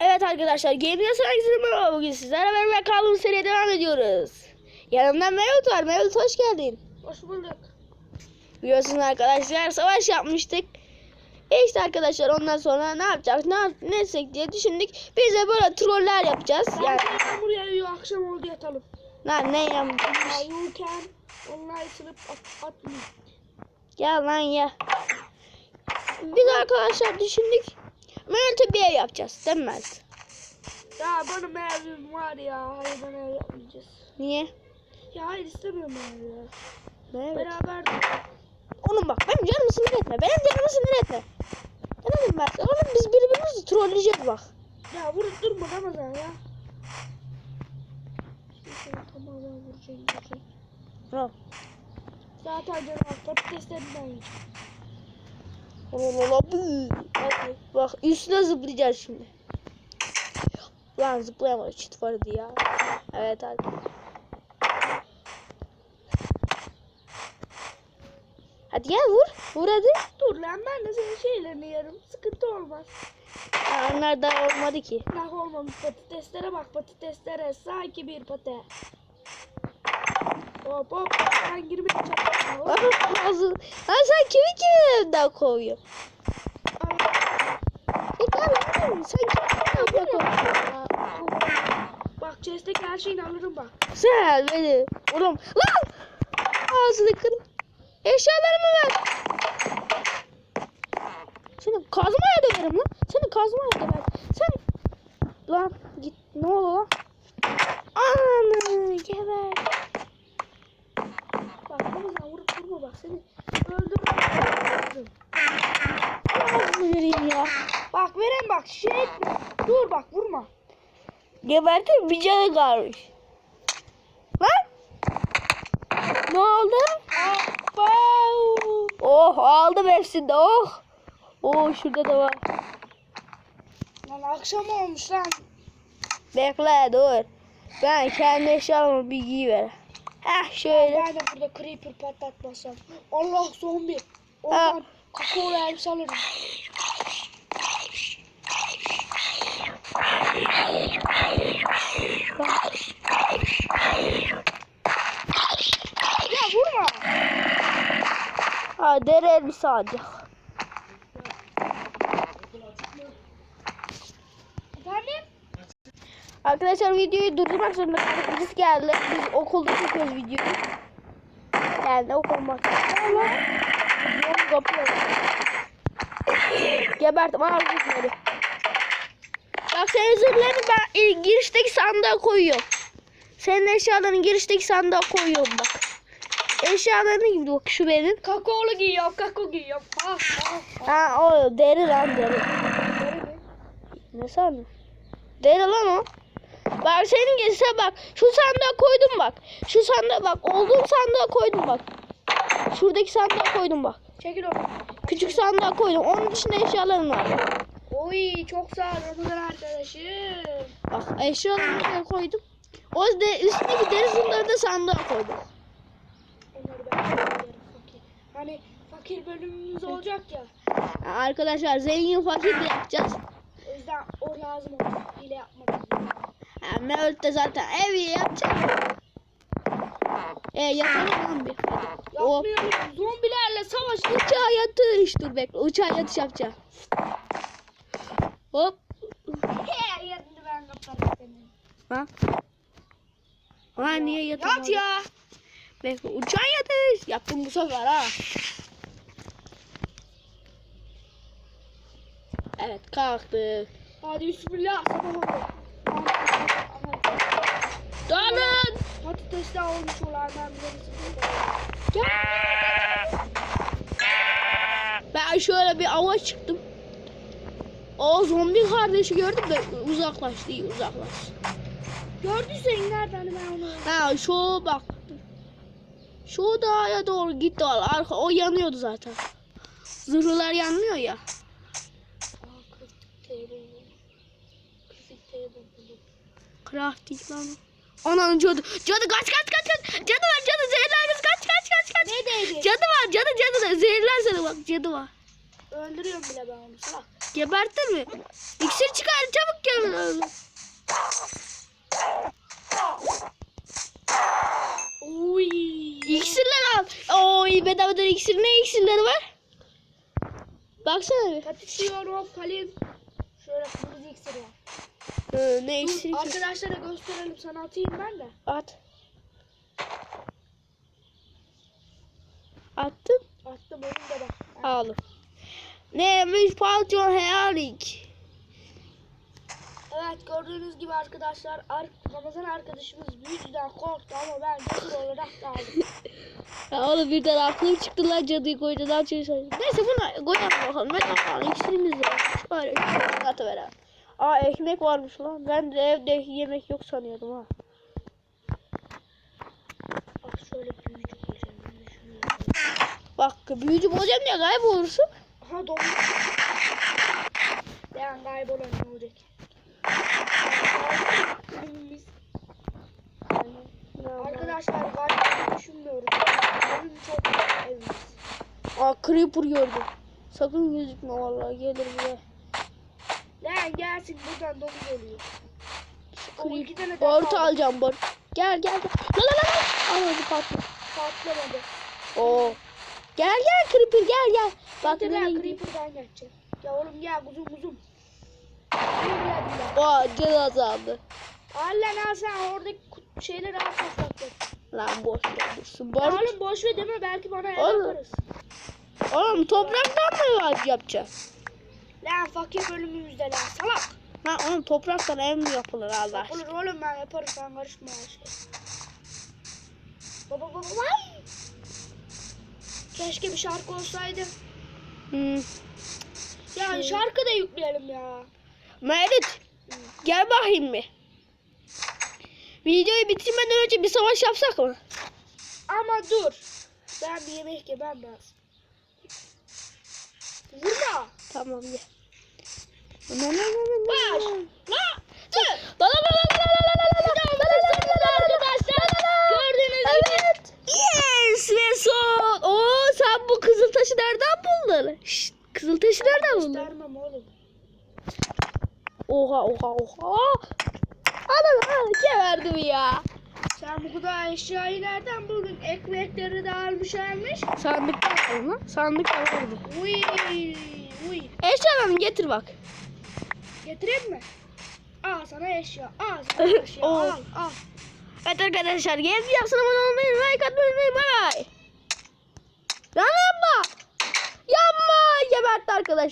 Evet arkadaşlar Game Yasak merhaba bugün sizlerle beraber kaldığımız seriye devam ediyoruz. Yanımda Mevlüt var. Mevlüt hoş geldin. Hoş bulduk. Biliyorsunuz arkadaşlar savaş yapmıştık. E işte arkadaşlar ondan sonra ne yapacağız ne, yap- ne etsek diye düşündük. Biz de böyle troller yapacağız. Yani Yani yağmur yağıyor akşam oldu yatalım. lan ne yapacağız? Ya uyurken online sınıf at, atmayayım. Gel lan ya. Biz arkadaşlar düşündük. Ev yapacağız. Değil mi Mert? Ya benim evim var ya. Hayır ben ev yapmayacağız. Niye? Ya hayır istemiyorum ev ya. Evet. Beraber Oğlum bak benim canımı sinir etme. Benim canımı sinir etme. Ne dedim ben? Oğlum biz birbirimizi trolleyeceğiz bak. ya vurup durma Ramazan ya. Seni tamamen vuracağım. vuracağım. Zaten canım patateslerinden yiyeceğim. Hadi. Bak üstüne zıplayacağız şimdi. Lan zıplayamadı çit vardı ya. Evet hadi. Hadi gel vur. Vur hadi. Dur lan ben de senin şeylerini yerim. Sıkıntı olmaz. Ha, onlar da olmadı ki. Nah olmamış patateslere bak patateslere sanki bir pate. Hop hop ben girmeye çalışıyorum. Ha sen kimi evden kovuyor? E sen kimi kimi evden kovuyor? Bak chest'teki her şeyini alırım bak. Sen beni. Oğlum lan. Ağzını kır. Eşyalarımı ver. Seni kazmaya döverim lan. Seni kazmaya döverim. Sen lan git ne oldu lan? Ananı geber. Bak Ramazan vurup durma bak seni öldürürüm. Ağzını vereyim ya. Vereyim bak şey etme. Dur bak vurma. Geberdim bir canı kalmış. Lan. Ne oldu? Oh aldım hepsini oh. Oh şurada da var. Lan akşam olmuş lan. Bekle dur. Ben kendi eşyalarımı bir giyiver. Heh şöyle. Ben de burada creeper patlatmasam. Allah zombi. Oradan kakaolu elbise alırım. Ya vurma. Ha deri elbise alacak. Efendim? Arkadaşlar videoyu durdurmak zorunda kaldık. Birisi geldi. Biz okulda çekiyoruz videoyu. Geldi okul bak. Allah. Yol kapıyor. Gebertim ağzı gitmedi. Bak senin zırhlarını ben e, girişteki sandığa koyuyorum. Senin eşyalarını girişteki sandığa koyuyorum bak. Eşyalarını bak şu benim. Kakaolu giyiyorum, kakao giyiyorum. Ha, ha, ha. Ha o deri lan deri. Ne sandın? Deri lan o. Bak senin gelse bak. Şu sandığa koydum bak. Şu sandığa bak. Olduğum sandığa koydum bak. Şuradaki sandığa koydum bak. Çekil onu. Küçük sandığa koydum. Onun dışında eşyalarım var. Oy çok sağ ol Ramazan arkadaşım. Bak eşyalarımı da koydum. O de üstündeki deri zırhları da sandığa koydum. Onları ben yerim fakir. Hani fakir bölümümüz olacak ya. Arkadaşlar zengin fakir de yapacağız. O yüzden o lazım olur. Hile yapmak. Ha, Mevlüt de zaten evi yapacak. E yapalım bir. Yapmıyorum. Zombilerle savaş. uçağa yatış. Dur bekle. Uçağa yatış yapacağım. Hop. He ben. Ha? Ha niye yatıyorsun? Yat ya. Bekle uçağa yatış. Yaptım bu sefer ha. Evet kalktık. Hadi bismillah. Dalın. Patatesler olmuş olan ben şöyle bir ava çıktım. O zombi kardeşi gördüm de uzaklaştı iyi uzaklaş. Gördüysen nereden ben onu? Ha şu bak. Şu dağa doğru gitti al. Arka o yanıyordu zaten. Zırhlar yanmıyor ya. Crafting lan. Ananın cadı. Cadı kaç kaç kaç kaç. Cadı var cadı zehirler kız kaç kaç kaç kaç. Ne değdi? Cadı var cadı cadı zehirler seni bak cadı var. Öldürüyorum bile ben onu. Salak. Gebertir mi? İksir çıkar çabuk gel. Uy. İksirler al. Oy bedavadan iksir. Ne iksirleri var? Baksana bir. Katışıyorum Kalin. Şöyle kırmızı iksir var. Hı, ne iksir? Dur, Arkadaşlara gösterelim sana atayım ben de. At. Attım. Attım onu da bak. Al. Neymiş patron healik. Evet gördüğünüz gibi arkadaşlar ar Ramazan arkadaşımız büyücüden korktu ama ben cesur olarak kaldım. Ya oğlum birden aklım çıktı lan cadıyı koydu lan çalışıyor. Neyse bunu koyalım bakalım. Ben bakalım iksirimiz de. Şöyle şöyle atıver Aa ekmek varmış lan. Ben de evde yemek yok sanıyordum ha. Bak şöyle büyücü yapayım. Bak büyücü olacağım diye kaybolursun. Aha donmuş. Ben kaybolan ne olacak? Biz Arkadaşlar galiba düşünmüyoruz. Benim çok güzel evimiz. Aa creeper gördüm. Sakın gözükme vallahi gelir buraya. Lan gelsin buradan domuz oluyor. O iki tane de Barut kaldı. alacağım barut. Gel gel gel. La la la. Al hadi patla. Patlamadı. Oo. Gel gel creeper gel gel. Bak Bak nereye gidiyor. Creeper'dan geçecek. Ya oğlum gel kuzum kuzum. Aa can azaldı. Al lan al sen oradaki şeyleri al toprakları. Lan boş ver dursun. Barut. oğlum boş ver deme belki bana yaparız. Oğlum topraktan mı ağaç yapacağız? Lan fakir bölümümüzde lan salak. Ha oğlum topraktan ev mi yapılır Allah aşkına? Olur oğlum ben yaparım sen karışma her. Baba baba vay. Keşke bir şarkı olsaydı. Hmm. Ya şarkı da yükleyelim ya. Merit gel bakayım bir. Videoyu bitirmeden önce bir savaş yapsak mı? Ama dur. Ben bir yemek yemem lazım. La la la la la la la. Arkadaşlar gördüğünüz gibi. Evet. Yes ve son. Oo sen bu kızıl taşı nereden buldun? Şşt, kızıl taşı nereden buldun? Göstermem oğlum. Oha oha oha. Ana ana geberdim ya. Sen bu kadar eşyayı nereden buldun? Ekmekleri de almış almış. Sandıkta var mı? Sandık vardı. Uy. Uy. Eşyalarını getir bak. Getireyim mi? Al sana eşya. Al sana eşya. Al al. Evet arkadaşlar geldi yapsın abone olmayı like atmayı unutmayın bay bay. Lan yapma. Yapma. Gebertti arkadaşlar.